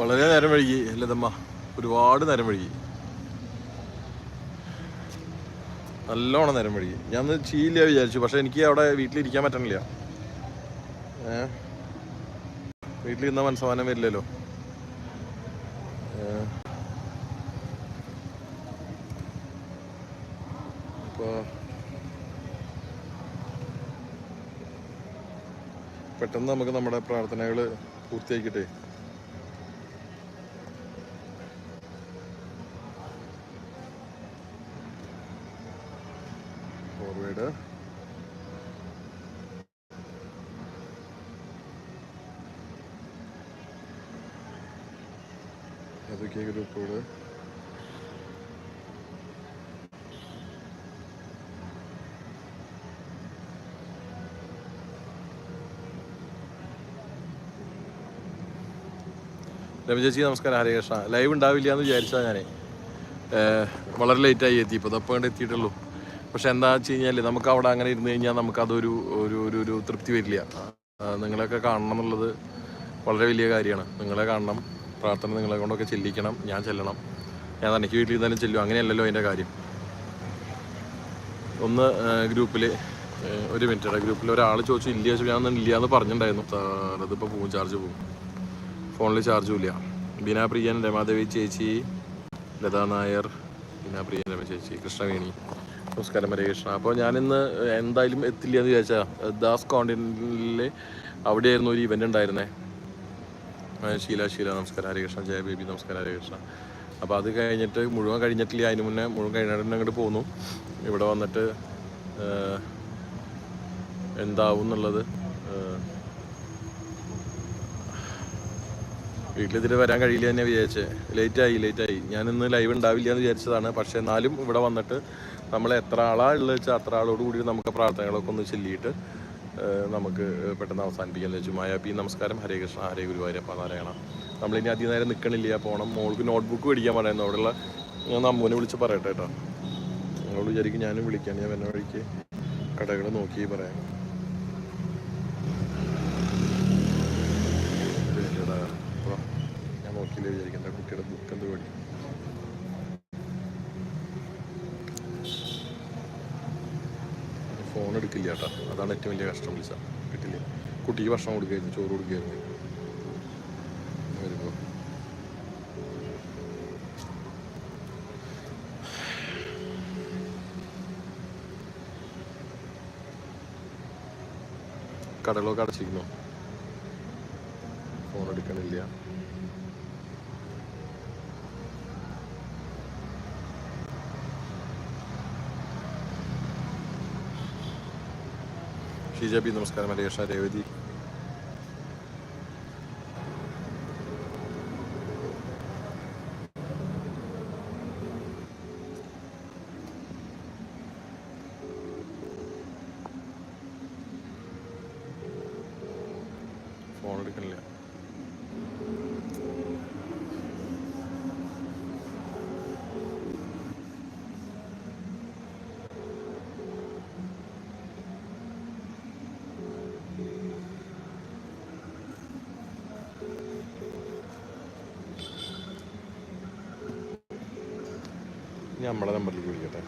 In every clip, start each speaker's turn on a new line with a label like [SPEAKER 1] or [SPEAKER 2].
[SPEAKER 1] വളരെ നേരം വഴുകി ലതമ്മ. ഒരുപാട് നേരം വഴുകി നല്ലോണം നേരം വഴുകി ഞാൻ ഒന്ന് വിചാരിച്ചു പക്ഷെ എനിക്ക് അവിടെ വീട്ടിലിരിക്കാൻ പറ്റണില്ല. ഏ? വീട്ടിലിരുന്ന മനസ്സമാനം വരില്ലല്ലോ. പെട്ടെന്ന് നമുക്ക് നമ്മുടെ പ്രാർത്ഥനകൾ പൂർത്തിയാക്കിട്ടെ ഫോർവേഡ് അതൊക്കെ ഗ്രൂപ്പോട് രമ ചേച്ചി നമസ്കാരം. ഹരേ കൃഷ്ണ. ലൈവ് ഉണ്ടാവില്ല എന്ന് വിചാരിച്ചാൽ ഞാൻ വളരെ ലേറ്റായി എത്തി ഇപ്പോൾ കണ്ട് എത്തിയിട്ടുള്ളൂ. പക്ഷെ എന്താ വെച്ച് കഴിഞ്ഞാൽ നമുക്ക് അവിടെ അങ്ങനെ ഇരുന്ന് കഴിഞ്ഞാൽ നമുക്കതൊരു ഒരു ഒരു ഒരു തൃപ്തി വരില്ല. നിങ്ങളെയൊക്കെ കാണണം എന്നുള്ളത് വളരെ വലിയ കാര്യമാണ്. നിങ്ങളെ കാണണം പ്രാർത്ഥന നിങ്ങളെ കൊണ്ടൊക്കെ ചെല്ലിക്കണം ഞാൻ ചെല്ലണം. ഞാൻ തനിക്ക് വീട്ടിൽ ഇരുന്നാലും ചെല്ലും അങ്ങനെയല്ലല്ലോ അതിന്റെ കാര്യം. ഒന്ന് ഗ്രൂപ്പിൽ ഒരു മിനിറ്റ് ഗ്രൂപ്പിൽ ഒരാൾ ചോദിച്ചു ഇല്ല ചോദിച്ചു ഞാൻ ഒന്നും എന്ന് പറഞ്ഞിട്ടുണ്ടായിരുന്നു. അതിപ്പോൾ പോകും ചാർജ് പോകും. ഫോണിൽ ചാർജും ഇല്ല. ബീന പ്രിയൻ രമാദേവി ചേച്ചി ലതാ നായർ ബീന പ്രിയൻ രമ ചേച്ചി കൃഷ്ണവേണി. നമസ്കാരം ഹരേ കൃഷ്ണ. അപ്പോൾ ഞാനിന്ന് എന്തായാലും എത്തില്ല എന്ന് വിചാരിച്ചാൽ ദാസ് കോണ്ടിനിൽ അവിടെയായിരുന്നു ഒരു ഇവന്റ് ഉണ്ടായിരുന്നേ. ആ, ശീല ശീല നമസ്കാരം ഹരേ കൃഷ്ണ ജയ ബേബി നമസ്കാരം ഹരേ കൃഷ്ണ. അപ്പോൾ അത് കഴിഞ്ഞിട്ട് മുഴുവൻ കഴിഞ്ഞിട്ടില്ല അതിന് മുന്നേ മുഴുവൻ കഴിഞ്ഞിട്ട് അങ്ങോട്ട് പോന്നു. ഇവിടെ വന്നിട്ട് എന്താവും എന്നുള്ളത് വീട്ടിലെതിരെ വരാൻ കഴിയില്ല തന്നെ വിചാരിച്ചേ. ലേറ്റായി ലേറ്റായി ഞാനിന്ന് ലൈവ് ഉണ്ടാവില്ല എന്ന് വിചാരിച്ചതാണ്. പക്ഷേ എന്നാലും ഇവിടെ വന്നിട്ട് നമ്മൾ എത്ര ആളാണ് ഉള്ളത് വെച്ചാൽ അത്ര ആളോട് കൂടി നമുക്ക് പ്രാർത്ഥനകളൊക്കെ ഒന്ന് ചൊല്ലിയിട്ട് നമുക്ക് പെട്ടെന്ന് അവസാനിപ്പിക്കാൻ വെച്ചു മായ പി നമസ്കാരം. ഹരേ കൃഷ്ണ ഹരേ ഗുരുവായൂരപ്പ നാരായണ. നമ്മളിനി അധികം നേരം നിൽക്കണില്ല പോകണം മോൾക്ക് നോട്ട്ബുക്ക് മേടിക്കാൻ പറയുന്നു അവിടെയുള്ള ഞാൻ അമ്മൂനെ വിളിച്ച് പറയട്ടെ കേട്ടോ. നിങ്ങളോട് വിചാരിക്കും ഞാനും വിളിക്കാൻ ഞാൻ എന്നെ വഴിക്ക് കടകൾ നോക്കി പറയാം ഇല്ലടാ. അപ്പൊ ഞാൻ നോക്കിയില്ല വിചാരിക്കണ്ട കുട്ടിയുടെ ബുക്ക് എന്ത് മേടിക്കും ഫോൺ എടുക്കില്ല കേട്ടോ അതാണ് ഏറ്റവും വലിയ കഷ്ടം വിളിച്ച. കിട്ടില്ല കുട്ടിക്ക് ഭക്ഷണം കൊടുക്കുകയായിരുന്നു ചോറ് കൊടുക്കുകയായിരുന്നു. വരുമ്പോൾ കടകളൊക്കെ അടച്ചിരിക്കുന്നു. ഫോൺ എടുക്കണില്ല. ഷീജ ബി നമസ്കാരം അലേഷ രേവതി ഫോൺ എടുക്കണില്ല. ഇനി നമ്മളെ നമ്പറിലേക്ക് വിളിക്കട്ടെ.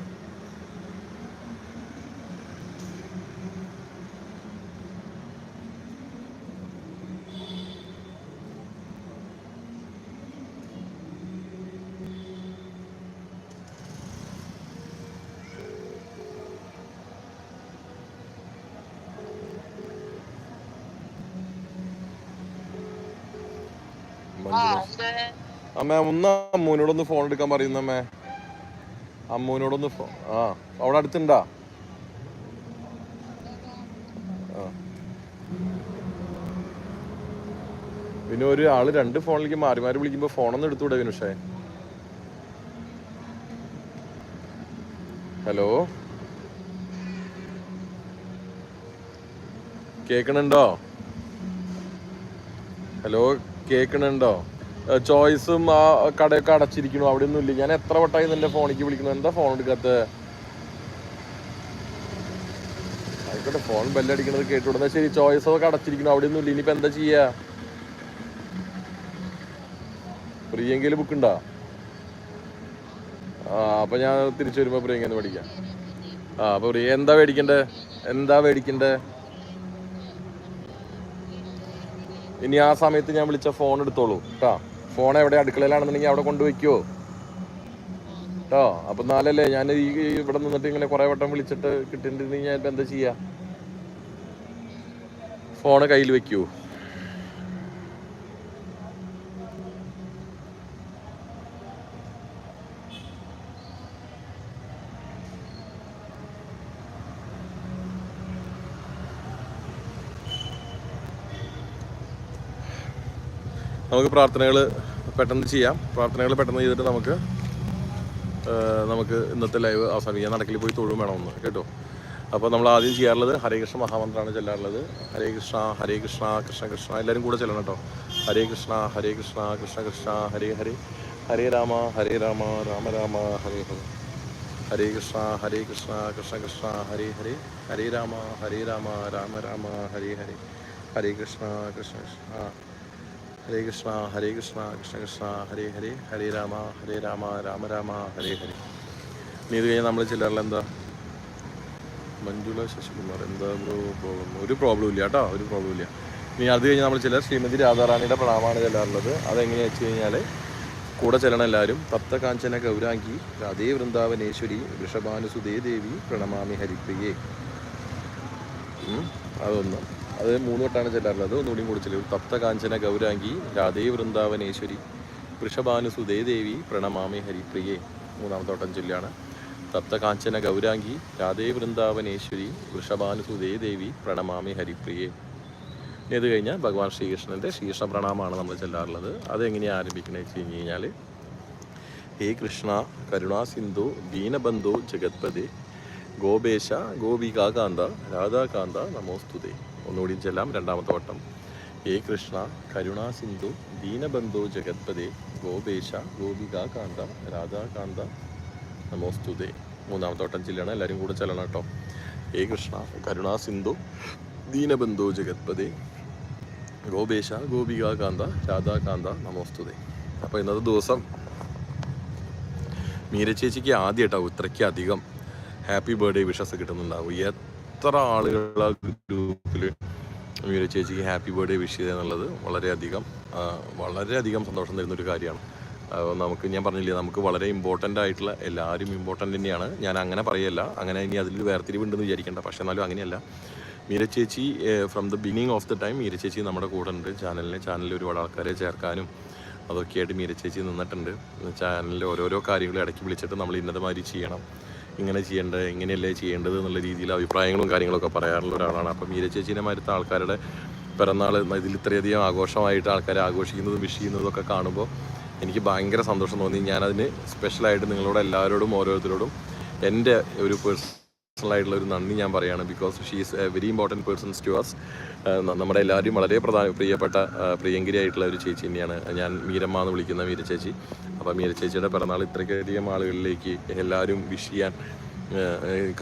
[SPEAKER 1] അമ്മ. ഒന്ന് അമ്മൂനോടൊന്ന് ഫോൺ എടുക്കാൻ പറയുന്ന അമ്മേ അമ്മൂനോടൊന്ന് ആ അവിടെ അടുത്തുണ്ടാ. പിന്നെ ഒരു ആൾ രണ്ട് ഫോണിലേക്ക് മാറി മാറി വിളിക്കുമ്പോ ഫോണൊന്നും എടുത്തുകൂടെ വിനുഷേ? ഹലോ? കേക്കണുണ്ടോ? ഹലോ കേക്കണുണ്ടോ? ചോയ്സും ആ കടയൊക്കെ അടച്ചിരിക്കണു അവിടെ ഒന്നും ഇല്ല ഞാൻ എത്ര വട്ടായി നിന്റെ ഫോണിലേക്ക് വിളിക്കുന്നു? എന്താ ഫോൺ എടുക്കാത്ത ആയിക്കോട്ടെ ഫോൺ ബെല്ലടിക്കണത് കേട്ടുവിടുന്ന ശരി ചോയ്സ് ഒക്കെ അടച്ചിരിക്കണു അവിടെ ഒന്നും ഇല്ല ഇനിയിപ്പോ എന്താ ചെയ്യാ? പ്രിയങ്കയിൽ ബുക്ക് ഉണ്ടോ ആ അപ്പൊ ഞാൻ തിരിച്ചു വരുമ്പോ പ്രിയങ്ക എന്ന് പഠിക്കാം ആ അപ്പൊ പ്രിയ എന്താ മേടിക്കണ്ടേ? എന്താ മേടിക്കണ്ടേ? ഇനി ആ സമയത്ത് ഞാൻ വിളിച്ച ഫോൺ എടുത്തോളൂ. കേട്ടോ ഫോൺ എവിടെ അടുക്കളയിലാണെന്നുണ്ടെങ്കിൽ അവിടെ കൊണ്ടുവയ്ക്കുവോ? കേട്ടോ അപ്പം നാലല്ലേ ഞാൻ ഈ ഇവിടെ നിന്നിട്ട് ഇങ്ങനെ കുറേ വട്ടം വിളിച്ചിട്ട് കിട്ടിയിട്ടുണ്ടെങ്കിൽ ഞാൻ ഇപ്പം എന്താ ചെയ്യുക ഫോണ് കയ്യിൽ വെക്കൂ നമുക്ക് പ്രാർത്ഥനകൾ പെട്ടെന്ന് ചെയ്യാം. പ്രാർത്ഥനകൾ പെട്ടെന്ന് ചെയ്തിട്ട് നമുക്ക് നമുക്ക് ഇന്നത്തെ ലൈവ് അവസാനിക്കാം. നടക്കിൽ പോയി തൊഴും വേണമെന്ന് കേട്ടോ? അപ്പോൾ നമ്മൾ ആദ്യം ചെയ്യാറുള്ളത് ഹരേ കൃഷ്ണ മഹാമന്ത്രമാണ് ചെല്ലാറുള്ളത്. ഹരേ കൃഷ്ണ ഹരേ കൃഷ്ണ കൃഷ്ണ കൃഷ്ണ. എല്ലാവരും കൂടെ ചെല്ലണം കേട്ടോ. ഹരേ കൃഷ്ണ ഹരേ കൃഷ്ണ കൃഷ്ണ കൃഷ്ണ ഹരേ ഹരേ. ഹരേ രാമ ഹരേ രാമ രാമ രാമ ഹരേ ഹരേ. ഹരേ കൃഷ്ണ ഹരേ കൃഷ്ണ കൃഷ്ണ കൃഷ്ണ ഹരേ ഹരേ. ഹരേ രാമ ഹരേ രാമ രാമ രാമ ഹരേ ഹരേ. ഹരേ കൃഷ്ണ കൃഷ്ണ കൃഷ്ണ. ഹരേ കൃഷ്ണ ഹരേ കൃഷ്ണ കൃഷ്ണ കൃഷ്ണ ഹരേ ഹരേ ഹരേ രാമ ഹരേ രാമ രാമ രാമ ഹരേ ഹരേ ഇനി ഇത് കഴിഞ്ഞാൽ നമ്മൾ ചിലറിൽ എന്താ? മഞ്ജുള ശശികുമാർ. എന്താ ബ്രോ? പ്രോബ്ലം ഒരു പ്രോബ്ലം ഇല്ല കേട്ടോ. ഒരു പ്രോബ്ലം ഇല്ല. ഇനി അത് കഴിഞ്ഞ് നമ്മൾ ചിലർ ശ്രീമതി രാധാറാണിയുടെ പ്രണാമാണ് ചെല്ലാറുള്ളത് അതെങ്ങനെയാ വെച്ച് കഴിഞ്ഞാൽ കൂടെ ചെല്ലണം എല്ലാവരും. തപ്ത കാഞ്ചന ഗൗരാംഗി രാധേ വൃന്ദാവനേശ്വരി വൃഷഭാനുസുതേ ദേവി പ്രണമാമി ഹരിപ്രിയേ. അതൊന്ന്. അത് മൂന്ന് വട്ടാണ് ചെല്ലാറുള്ളത്. ഒന്നുകൂടി കൂടി ചെല്ലും തപ്ത കാഞ്ചന ഗൗരാംഗി രാധേ വൃന്ദാവനേശ്വരി വൃഷഭാനുസുതേ ദേവി പ്രണമാമി ഹരിപ്രിയെ. മൂന്നാമത്തെ വട്ടം ചൊല്ലിയാണ് തപ്ത കാഞ്ചന ഗൗരാംഗി രാധേ വൃന്ദാവനേശ്വരി വൃഷഭാനുസുതേ ദേവി പ്രണമാമി ഹരിപ്രിയെ. ഇത് കഴിഞ്ഞാൽ ഭഗവാൻ ശ്രീകൃഷ്ണന്റെ ശ്രീകൃഷ്ണ പ്രണാമമാണ് നമ്മൾ ചെല്ലാറുള്ളത്. അതെങ്ങനെയാണ് ആരംഭിക്കണമെന്ന് വെച്ച് കഴിഞ്ഞ് കഴിഞ്ഞാൽ ഹേ കൃഷ്ണ കരുണാ സിന്ധു ദീനബന്ധു ജഗത്പതി ഗോപേശ ഗോപികാകാന്ത രാധാകാന്ത നമോസ്തുതേ. ഒന്നുകൂടി ചെല്ലാം. രണ്ടാമത്തെ വട്ടം. ഹേ കൃഷ്ണ കരുണാസിന്ധു ദീനബന്ധു ജഗത്പതി ഗോപേശ ഗോപികാകാന്ത രാധാകാന്ത നമോസ്തുതേ മൂന്നാമത്തെ വട്ടം ചെല്ലണം. എല്ലാവരും കൂടെ ചെല്ലണം കേട്ടോ. ഹേ കൃഷ്ണ കരുണാസിന്ധു ദീനബന്ധു ജഗത്പതി ഗോപേശ ഗോപികാകാന്ത രാധാകാന്ത നമോസ്തുതേ അപ്പോൾ ഇന്നത്തെ ദിവസം മീര ചേച്ചിക്ക് ആദ്യമായിട്ടാവും ഇത്രയ്ക്ക് അധികം ഹാപ്പി ബർത്ത്ഡേ വിഷസ് കിട്ടുന്നുണ്ടാവും. എത്ര ആളുകൾ ആ ഗ്രൂപ്പിൽ മീര ചേച്ചിക്ക് ഹാപ്പി ബർത്ത്ഡേ വിഷ് ചെയ്തെന്നുള്ളത് വളരെയധികം ആ, വളരെയധികം സന്തോഷം തരുന്ന ഒരു കാര്യമാണ്. നമുക്ക് ഞാൻ പറഞ്ഞില്ലേ നമുക്ക് വളരെ ഇമ്പോർട്ടന്റ് ആയിട്ടുള്ള എല്ലാവരും ഇമ്പോർട്ടന്റ് തന്നെയാണ്. ഞാൻ അങ്ങനെ പറയല്ല. അങ്ങനെ ഇനി അതിൽ വേർതിരിവുണ്ടെന്ന് വിചാരിക്കേണ്ട. പക്ഷേ എന്നാലും അങ്ങനെയല്ല. മീര ചേച്ചി from the beginning of the time Meera ചേച്ചി നമ്മുടെ കൂടെ ഉണ്ട്. ചാനലിനെ ചാനലിൽ ഒരുപാട് ആൾക്കാരെ ചേർക്കാനും അതൊക്കെയായിട്ട് മീര ചേച്ചി നിന്നിട്ടുണ്ട്. ചാനലിൽ ഓരോരോ കാര്യങ്ങൾ ഇടയ്ക്ക് വിളിച്ചിട്ട് നമ്മൾ ഇന്നത് മാതിരി ചെയ്യണം. ഇങ്ങനെ ചെയ്യേണ്ടത് എങ്ങനെയല്ലേ ചെയ്യേണ്ടത് എന്നുള്ള രീതിയിൽ അഭിപ്രായങ്ങളും കാര്യങ്ങളൊക്കെ പറയാറുള്ള ഒരാളാണ്. അപ്പം മീര ചേച്ചീനെ മാരുത്ത ആൾക്കാരുടെ പിറന്നാൾ ഇതിൽ ഇത്രയധികം ആഘോഷമായിട്ട് ആൾക്കാരെ ആഘോഷിക്കുന്നതും വിഷ് ചെയ്യുന്നതും ഒക്കെ കാണുമ്പോൾ എനിക്ക് ഭയങ്കര സന്തോഷം തോന്നി. ഞാനതിന് സ്പെഷ്യലായിട്ട് നിങ്ങളോട് എല്ലാവരോടും ഓരോരുത്തരോടും എന്റെ ഒരു പേഴ്സണൽ ആയിട്ടുള്ള ഒരു നന്ദി ഞാൻ പറയുകയാണ് because she is a very important persons to us നമ്മുടെ എല്ലാവരും വളരെ പ്രധാന പ്രിയപ്പെട്ട പ്രിയങ്കരിയായിട്ടുള്ള ഒരു ചേച്ചി തന്നെയാണ് ഞാൻ മീരമ്മ എന്ന് വിളിക്കുന്ന മീര ചേച്ചി. അപ്പോൾ മീര ചേച്ചിയുടെ പിറന്നാൾ ഇത്രയ്ക്കധികം ആളുകളിലേക്ക് എല്ലാവരും വിഷ് ചെയ്യാൻ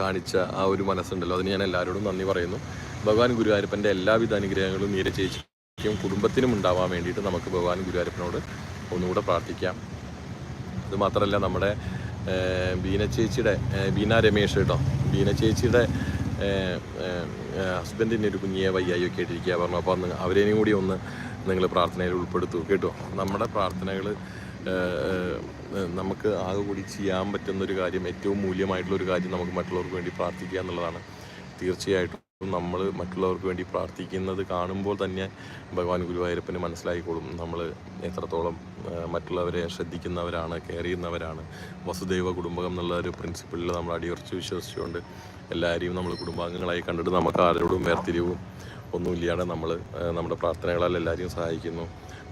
[SPEAKER 1] കാണിച്ച ആ ഒരു മനസ്സുണ്ടല്ലോ. അതിന് ഞാൻ എല്ലാവരോടും നന്ദി പറയുന്നു. ഭഗവാൻ ഗുരുവായൂരപ്പന്റെ എല്ലാവിധ അനുഗ്രഹങ്ങളും മീര ചേച്ചിക്കും കുടുംബത്തിനും ഉണ്ടാവാൻ വേണ്ടിയിട്ട് നമുക്ക് ഭഗവാൻ ഗുരുവായൂരപ്പനോട് ഒന്നുകൂടെ പ്രാർത്ഥിക്കാം. അതുമാത്രമല്ല നമ്മുടെ ബീന ചേച്ചിയുടെ ബീന രമേഷ് കേട്ടോ. ബീന ചേച്ചിയുടെ ഹസ്ബൻഡിന്റെ ഒരു കുഞ്ഞിയെ വയ്യായി ഒക്കെ ആയിട്ടിരിക്കുക പറഞ്ഞു. അപ്പോൾ അന്ന് അവരെയും കൂടി ഒന്ന് നിങ്ങൾ പ്രാർത്ഥനയിൽ ഉൾപ്പെടുത്തു. കേട്ടോ? നമ്മുടെ പ്രാർത്ഥനകൾ നമുക്ക് ആകെ കൂടി ചെയ്യാൻ പറ്റുന്നൊരു കാര്യം ഏറ്റവും മൂല്യമായിട്ടുള്ളൊരു കാര്യം നമുക്ക് മറ്റുള്ളവർക്ക് വേണ്ടി പ്രാർത്ഥിക്കുക എന്നുള്ളതാണ്. തീർച്ചയായിട്ടും. നമ്മൾ മറ്റുള്ളവർക്ക് വേണ്ടി പ്രാർത്ഥിക്കുന്നത് കാണുമ്പോൾ തന്നെ ഭഗവാൻ ഗുരുവായൂരപ്പന് മനസ്സിലായിക്കോളും. നമ്മൾ എത്രത്തോളം മറ്റുള്ളവരെ ശ്രദ്ധിക്കുന്നവരാണ് കെയർ ചെയ്യുന്നവരാണ്. വസുദൈവ കുടുംബകം എന്നുള്ള ഒരു പ്രിൻസിപ്പിളിൽ നമ്മൾ അടിയുറച്ച് വിശ്വസിച്ചുകൊണ്ട് എല്ലാവരെയും നമ്മൾ കുടുംബാംഗങ്ങളായി കണ്ടിട്ട് നമുക്ക് ആരോടും വേർതിരിവും ഒന്നുമില്ലാതെ നമ്മൾ നമ്മുടെ പ്രാർത്ഥനകളാൽ എല്ലാവരെയും സഹായിക്കുന്നു.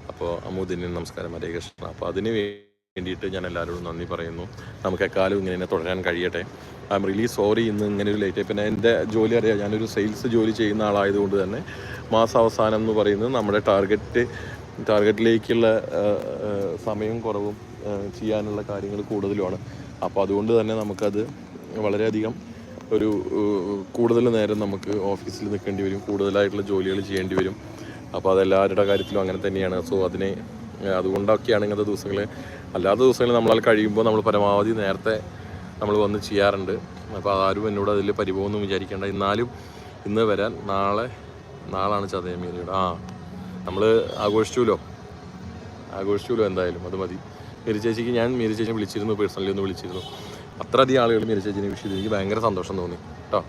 [SPEAKER 1] അപ്പോൾ അമൂദിന് നമസ്കാരം. ഹരേ കൃഷ്ണ. അപ്പോൾ അതിന് വേണ്ടിയിട്ട് ഞാൻ എല്ലാവരോടും നന്ദി പറയുന്നു. നമുക്ക് എക്കാലം ഇങ്ങനെ തുടരാൻ കഴിയട്ടെ. ഐ എം റിയലി സോറി ഇന്ന് ഇങ്ങനെ ഒരു ലേറ്റ് പിന്നെ എന്റെ ജോലി അറിയാം. ഞാനൊരു സെയിൽസ് ജോലി ചെയ്യുന്ന ആളായതുകൊണ്ട് തന്നെ മാസാവസാനം എന്ന് പറയുന്നത് നമ്മുടെ ടാർഗറ്റ് ടാർഗറ്റിലേക്കുള്ള സമയം കുറവും ചെയ്യാനുള്ള കാര്യങ്ങൾ കൂടുതലുമാണ്. അപ്പോൾ അതുകൊണ്ട് തന്നെ നമുക്കത് വളരെയധികം ഒരു കൂടുതൽ നേരം നമുക്ക് ഓഫീസിൽ നിൽക്കേണ്ടി വരും. കൂടുതലായിട്ടുള്ള ജോലികൾ ചെയ്യേണ്ടി വരും. അപ്പോൾ അതെല്ലാവരുടെ കാര്യത്തിലും അങ്ങനെ തന്നെയാണ്. സോ അതിനെ അതുകൊണ്ടൊക്കെയാണ് ഇങ്ങനത്തെ ദിവസങ്ങൾ അല്ലാത്ത ദിവസങ്ങളിൽ നമ്മളാൽ കഴിയുമ്പോൾ നമ്മൾ പരമാവധി നേരത്തെ നമ്മൾ വന്ന് ചെയ്യാറുണ്ട്. അപ്പോൾ ആരും എന്നോട് അതിൽ പരിഭവമൊന്നും വിചാരിക്കേണ്ട. എന്നാലും ഇന്ന് വരാൻ നാളെ നാളാണ് ചതയമീരയുടെ ആ നമ്മൾ ആഘോഷിച്ചുല്ലോ ആഘോഷിച്ചുല്ലോ എന്തായാലും? അത് മതി. മേരി ചേച്ചിക്ക് ഞാൻ മേരി വിളിച്ചിരുന്നു പേഴ്സണലി ഒന്ന് വിളിച്ചിരുന്നു. അത്രയധികം ആളുകൾ മേരി ചേച്ചിനെ വിഷ് ചെയ്തു. എനിക്ക് ഭയങ്കര സന്തോഷം തോന്നി കേട്ടോ.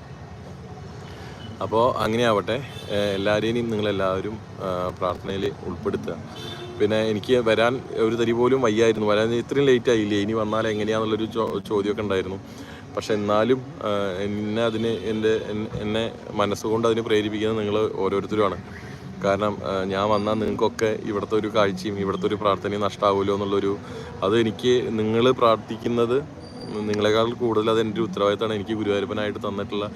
[SPEAKER 1] അപ്പോൾ അങ്ങനെയാവട്ടെ എല്ലാവരെയും നിങ്ങളെല്ലാവരും പ്രാർത്ഥനയിൽ ഉൾപ്പെടുത്തുക. പിന്നെ എനിക്ക് വരാൻ ഒരു തരി പോലും വയ്യായിരുന്നു. വരാൻ ഇത്രയും ലേറ്റ് ആയില്ലേ? ഇനി വന്നാൽ എങ്ങനെയാണെന്നുള്ളൊരു ചോദ്യമൊക്കെ ഉണ്ടായിരുന്നു. പക്ഷെ എന്നാലും എന്നെ അതിന് എന്റെ എന്നെ മനസ്സുകൊണ്ട് അതിന് പ്രേരിപ്പിക്കുന്നത് നിങ്ങൾ ഓരോരുത്തരുമാണ്. കാരണം ഞാൻ വന്നാൽ നിങ്ങൾക്കൊക്കെ ഇവിടുത്തെ ഒരു കാഴ്ചയും ഇവിടുത്തെ ഒരു പ്രാർത്ഥനയും നഷ്ടമാവുമല്ലോ എന്നുള്ളൊരു അത് എനിക്ക് നിങ്ങൾ പ്രാർത്ഥിക്കുന്നത് നിങ്ങളെക്കാൾ കൂടുതൽ അത് എന്റെ ഒരു ഉത്തരവാദിത്തമാണ്. എനിക്ക് ഗുരുവായൂരപ്പനായിട്ട് തന്നിട്ടുള്ള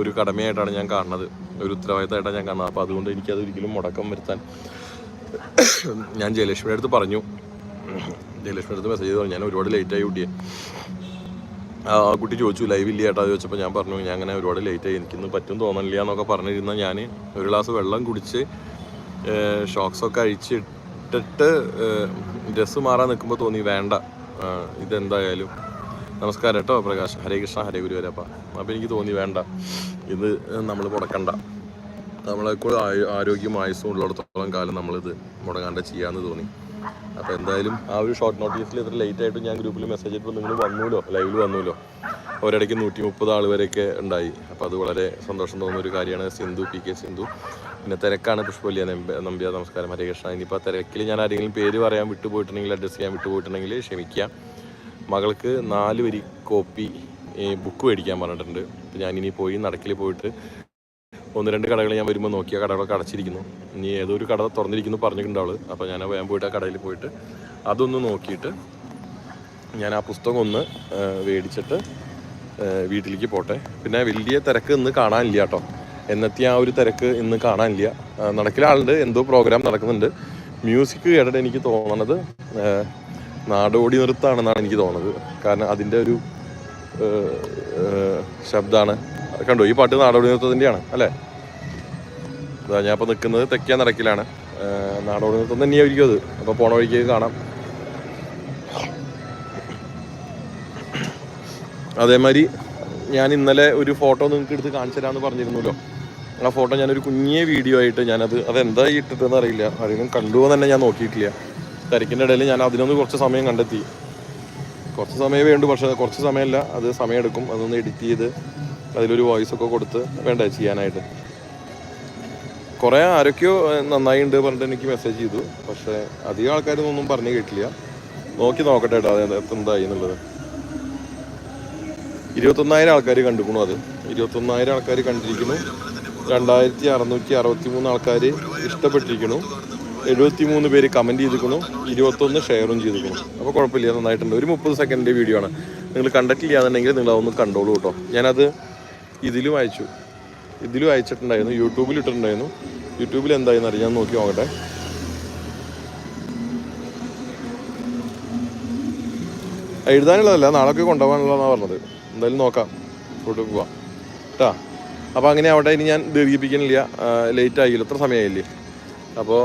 [SPEAKER 1] ഒരു കടമയായിട്ടാണ് ഞാൻ കാണുന്നത്. ഒരു ഉത്തരവാദിത്തമായിട്ടാണ് ഞാൻ കാണുന്നത്. അപ്പോൾ അതുകൊണ്ട് എനിക്കത് ഒരിക്കലും മുടക്കം വരുത്താൻ ഞാൻ ജയലക്ഷ്മിയുടെ അടുത്ത് പറഞ്ഞു. ജയലക്ഷ്മിയുടെ അടുത്ത് മെസ്സേജ് ചെയ്തു. ഞാൻ ഒരുപാട് ലേറ്റായി കുട്ടിയെ ആ കുട്ടി ചോദിച്ചു ലൈവ് ഇല്ല ചേട്ടാ ചോദിച്ചപ്പോൾ ഞാൻ പറഞ്ഞു ഞാൻ അങ്ങനെ ഒരുപാട് ലേറ്റായി എനിക്കിന്ന് പറ്റും തോന്നണില്ല എന്നൊക്കെ പറഞ്ഞിരുന്ന ഞാൻ ഒരു ഗ്ലാസ് വെള്ളം കുടിച്ച് ഷോക്സൊക്കെ അഴിച്ചിട്ടിട്ട് ഡ്രസ്സ് മാറാൻ നിൽക്കുമ്പോൾ തോന്നി വേണ്ട. ഇതെന്തായാലും. നമസ്കാരം കേട്ടോ പ്രകാശ്. ഹരേ കൃഷ്ണ ഹരേ ഗുരുവരപ്പ. അപ്പോൾ എനിക്ക് തോന്നി വേണ്ട. ഇത് നമ്മൾ മുടക്കണ്ട. നമ്മളെക്കൂടെ ആരോഗ്യം ആയുസും ഉള്ളിടത്തോളം കാലം നമ്മളിത് മുടങ്ങാണ്ട് ചെയ്യാന്ന് തോന്നി. അപ്പോൾ എന്തായാലും ആ ഒരു ഷോർട്ട് നോട്ടീസിൽ ഇത്ര ലേറ്റ് ആയിട്ട് ഞാൻ ഗ്രൂപ്പിൽ മെസ്സേജ് ഇട്ടപ്പോൾ നിങ്ങൾ വന്നൂലോ? ലൈവിൽ വന്നൂലോ? ഒരിടയ്ക്ക് നൂറ്റി മുപ്പത് ആൾ വരെയൊക്കെ ഉണ്ടായി. അപ്പോൾ അത് വളരെ സന്തോഷം തോന്നുന്ന ഒരു കാര്യമാണ് സിന്ധു പി കെ സിന്ധു. പിന്നെ തിരക്കാണ് പുഷ്പല്യ നമ്പ്യ നമസ്കാരം ഹരേ കൃഷ്ണ. ഇനിയിപ്പോൾ തിരക്കിൽ ഞാൻ ആരെങ്കിലും പേര് പറയാൻ വിട്ടുപോയിട്ടുണ്ടെങ്കിൽ അഡ്രസ്സ് ചെയ്യാൻ വിട്ടുപോയിട്ടുണ്ടെങ്കിൽ ക്ഷമിക്കാം. മകൾക്ക് നാല് വരി കോപ്പി ബുക്ക് മേടിക്കാൻ പറഞ്ഞിട്ടുണ്ട്. ഞാൻ ഞാനിനി പോയി നടക്കിൽ പോയിട്ട് ഒന്ന് രണ്ട് കടകൾ ഞാൻ വരുമ്പോൾ നോക്കിയ കടകളൊക്കെ അടച്ചിരിക്കുന്നു. ഇനി ഏതോ ഒരു കട തുറന്നിരിക്കുന്നു പറഞ്ഞിട്ടുണ്ട് അപ്പോൾ ഞാൻ വേഗം പോയിട്ട് ആ കടയിൽ പോയിട്ട് അതൊന്ന് നോക്കിയിട്ട് ഞാൻ ആ പുസ്തകം ഒന്ന് മേടിച്ചിട്ട് വീട്ടിലേക്ക് പോട്ടെ. പിന്നെ വലിയ തിരക്ക് ഇന്ന് കാണാനില്ല കേട്ടോ. എന്നത്തെ ആ ഒരു തിരക്ക് ഇന്ന് കാണാനില്ല. ആ, നടക്കിലെ ആളുണ്ട് എന്തോ പ്രോഗ്രാം നടക്കുന്നുണ്ട്. മ്യൂസിക് കേട്ടിട്ട് എനിക്ക് തോന്നണത് നാടോടി നൃത്തമാണെന്നാണ് എനിക്ക് തോന്നുന്നത് കാരണം അതിന്റെ ഒരു ശബ്ദമാണ് കണ്ടോ ഈ പാട്ട് നാടോടി നൃത്തത്തിന്റെയാണ് അല്ലേ? അതാ ഞാൻ ഇപ്പോൾ നിൽക്കുന്നത് തെക്കേ നടക്കിലാണ് നാടോടി നൃത്തം തന്നെയായിരിക്കും അത്. അപ്പോൾ പോണ വഴിക്ക് കാണാം. അതേമാതിരി ഞാൻ ഇന്നലെ ഒരു ഫോട്ടോ നിങ്ങൾക്ക് എടുത്ത് കാണിച്ചു തരാമെന്ന് പറഞ്ഞിരുന്നല്ലോ. ആ ഫോട്ടോ ഞാനൊരു കുഞ്ഞിയ വീഡിയോ ആയിട്ട് ഞാനത് അതെന്താ ഇട്ടിട്ടെന്ന് അറിയില്ല. ആരെങ്കിലും കണ്ടുവോ തന്നെ ഞാൻ നോക്കിയിട്ടില്ല. തിരക്കിന്റെ ഇടയിൽ ഞാൻ അതിനൊന്ന് കുറച്ച് സമയം കണ്ടെത്തി. കുറച്ച് സമയമേ വേണ്ടു പക്ഷേ കുറച്ച് സമയമല്ല. അത് സമയമെടുക്കും അതൊന്ന് എഡിറ്റ് ചെയ്ത് അതിലൊരു വോയിസ് ഒക്കെ കൊടുത്ത് വേണ്ട ചെയ്യാനായിട്ട്. കുറേ ആരൊക്കെയോ ഉണ്ട് പറഞ്ഞിട്ട് എനിക്ക് മെസ്സേജ് ചെയ്തു. പക്ഷേ അധികം ആൾക്കാരൊന്നും പറഞ്ഞു കേട്ടില്ല. നോക്കി നോക്കട്ടെ കേട്ടോ അത് എന്തായി എന്നുള്ളത്. ഇരുപത്തൊന്നായിരം ആൾക്കാർ കണ്ടുക്കണു അത്. ഇരുപത്തൊന്നായിരം ആൾക്കാർ കണ്ടിരിക്കുന്നു. രണ്ടായിരത്തി അറുന്നൂറ്റി അറുപത്തി മൂന്ന് ആൾക്കാർ ഇഷ്ടപ്പെട്ടിരിക്കുന്നു. എഴുപത്തി മൂന്ന് പേര് കമന്റ് ചെയ്തിരിക്കുന്നു ഇരുപത്തൊന്ന് ഷെയറും ചെയ്തിരിക്കുന്നു അപ്പോൾ കുഴപ്പമില്ല നന്നായിട്ടുണ്ട്. ഒരു മുപ്പത് സെക്കൻഡിന്റെ വീഡിയോ ആണ്. നിങ്ങൾ കണ്ടിട്ടില്ല എന്നുണ്ടെങ്കിൽ നിങ്ങൾ അതൊന്ന് കണ്ടോളൂ കേട്ടോ ഞാനത് ഇതിലും അയച്ചു. ഇതിലും അയച്ചിട്ടുണ്ടായിരുന്നു. യൂട്യൂബിൽ ഇട്ടിട്ടുണ്ടായിരുന്നു. യൂട്യൂബിൽ എന്തായെന്ന് അറിയാൻ നോക്കി നോക്കട്ടെ. എഴുതാനുള്ളതല്ല നാളൊക്കെ കൊണ്ടുപോകാനുള്ളതാണ് പറഞ്ഞത്. എന്തായാലും നോക്കാം. ഫോട്ടോ പോവാം. കേട്ടാ അപ്പോൾ അങ്ങനെ അവിടെ ഇനി ഞാൻ ദീർഘിപ്പിക്കണില്ല ലേറ്റ് ആയില്ല. ഇത്ര സമയമായില്ലേ? അപ്പോൾ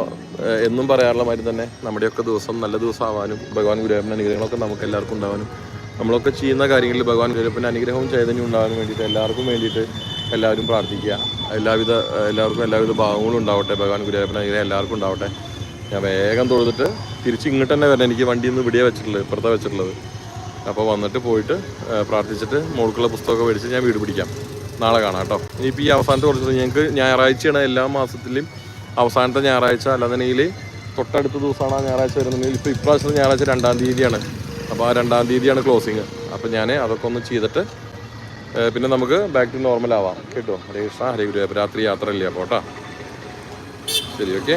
[SPEAKER 1] എന്നും പറയാറുള്ള മാതിരി തന്നെ നമ്മുടെയൊക്കെ ദിവസം നല്ല ദിവസം ആവാനും ഭഗവാൻ ഗുരുവായൂരിന്റെ അനുഗ്രഹങ്ങളൊക്കെ നമുക്ക് എല്ലാവർക്കും ഉണ്ടാവാനും നമ്മളൊക്കെ ചെയ്യുന്ന കാര്യങ്ങളിൽ ഭഗവാൻ ഗുരുപ്പന്റെ അനുഗ്രഹവും ചൈതന്യം ഉണ്ടാകാൻ വേണ്ടിയിട്ട് എല്ലാവർക്കും വേണ്ടിയിട്ട് എല്ലാവരും പ്രാർത്ഥിക്കുക. എല്ലാവിധ എല്ലാവർക്കും എല്ലാവിധ ഭാവങ്ങളും ഉണ്ടാവട്ടെ. ഭഗവാൻ ഗുരുവായൂരപ്പൻ അനുഗ്രഹം എല്ലാവർക്കും ഉണ്ടാവട്ടെ. ഞാൻ വേഗം തൊഴുതിട്ട് തിരിച്ച് ഇങ്ങോട്ട് തന്നെ വരണം. എനിക്ക് വണ്ടി ഇന്ന് വിടിയാ വെച്ചിട്ടുള്ളത് ഇപ്പുറത്തെ വെച്ചിട്ടുള്ളത്. അപ്പോൾ വന്നിട്ട് പോയിട്ട് പ്രാർത്ഥിച്ചിട്ട് മോൾക്കുള്ള പുസ്തകമൊക്കെ മേടിച്ച് ഞാൻ വീട് പിടിക്കാം. നാളെ കാണാം കേട്ടോ. ഇനിയിപ്പോൾ ഈ അവസാനത്തെ കുറച്ച് ഞങ്ങൾക്ക് ഞായറാഴ്ചയാണ് എല്ലാ മാസത്തിലും അവസാനത്തെ ഞായറാഴ്ച. അല്ലാന്നുണ്ടെങ്കിൽ തൊട്ടടുത്ത ദിവസമാണ് ഞായറാഴ്ച വരുന്നുണ്ടെങ്കിൽ ഇപ്പോൾ ഇപ്രാവശ്യത്തെ ഞായറാഴ്ച രണ്ടാം തീയതിയാണ്. അപ്പോൾ രണ്ടാം തീയതിയാണ് ക്ലോസിങ് അപ്പോൾ ഞാൻ അതൊക്കെ ഒന്ന് ചെയ്തിട്ട് പിന്നെ നമുക്ക് ബാക്ക് ടു നോർമൽ ആവാം. കേട്ടോ? ഹരേ കൃഷ്ണ ഹരേ ഗുരു രാത്രി യാത്ര ഇല്ല അപ്പോൾ കേട്ടോ? ശരി ഓക്കെ